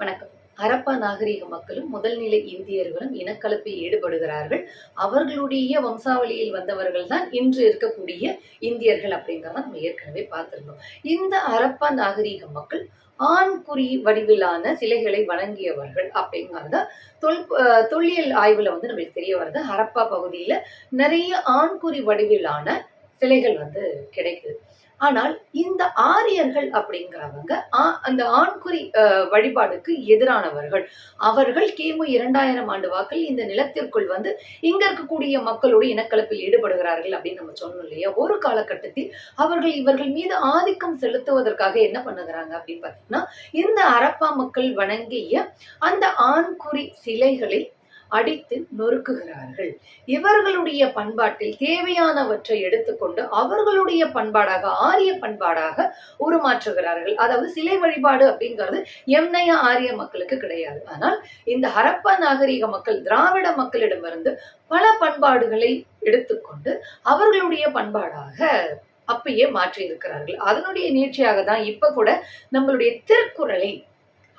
வணக்கம். ஹரப்பா நாகரிக மக்களும் முதல்நிலை இந்தியர்களும் இனக்கலப்பில் ஈடுபடுகிறார்கள். அவர்களுடைய வம்சாவளியில் வந்தவர்கள் தான் இன்று இருக்கக்கூடிய இந்தியர்கள் அப்படிங்கிறத நம்ம ஏற்கனவே பார்த்துருந்தோம். இந்த ஹரப்பா நாகரிக மக்கள் ஆண்குறி வடிவிலான சிலைகளை வணங்கியவர்கள் அப்படிங்கிறத தொல் தொல்லியல் ஆய்வுல வந்து நம்மளுக்கு தெரிய வருது. ஹரப்பா பகுதியில நிறைய ஆண்குறி வடிவிலான சிலைகள் வந்து கிடைக்குது. ஆனால் இந்த ஆரியர்கள் அப்படிங்கிறவங்க ஆ- அந்த ஆண்குறி வழிபாடுக்கு எதிரானவர்கள். அவர்கள் கிமு இரண்டாயிரம் ஆண்டு வாக்கில் இந்த நிலத்திற்குள் வந்து இங்க இருக்கக்கூடிய மக்களோடு இனக்கலப்பில் ஈடுபடுகிறார்கள் அப்படின்னு நம்ம சொன்னோம் இல்லையா? ஒரு காலகட்டத்தில் அவர்கள் இவர்கள் மீது ஆதிக்கம் செலுத்துவதற்காக என்ன பண்ணுகிறாங்க அப்படின்னு பார்த்தீங்கன்னா இந்த அரப்பா மக்கள் வணங்கிய அந்த ஆண்குறி சிலைகளை அடித்து நொறுக்குகிறார்கள். இவர்களுடைய பண்பாட்டில் தேவையானவற்றை எடுத்துக்கொண்டு அவர்களுடைய பண்பாடாக ஆரிய பண்பாடாக உருமாற்றுகிறார்கள். அதாவது சிலை வழிபாடு அப்படிங்கிறது எம்னைய ஆரிய மக்களுக்கு கிடையாது. ஆனால் இந்த ஹரப்பா நாகரிக மக்கள் திராவிட மக்களிடமிருந்து பல பண்பாடுகளை எடுத்துக்கொண்டு அவர்களுடைய பண்பாடாக அப்பயே மாற்றி இருக்கிறார்கள் அதனுடைய நீட்சியாக தான் இப்ப கூட நம்மளுடைய திருக்குறளை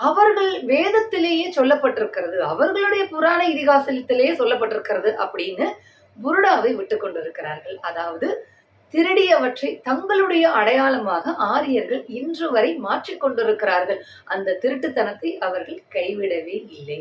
அவர்கள் வேதத்திலேயே சொல்லப்பட்டிருக்கிறது அவர்களுடைய புராண இதிகாசத்திலேயே சொல்லப்பட்டிருக்கிறது அப்படின்னு புருடாவை விட்டு கொண்டிருக்கிறார்கள். அதாவது திருடியவற்றை தங்களுடைய அடையாளமாக ஆரியர்கள் இன்று வரை மாற்றிக் கொண்டிருக்கிறார்கள். அந்த திருட்டுத்தனத்தை அவர்கள் கைவிடவே இல்லை.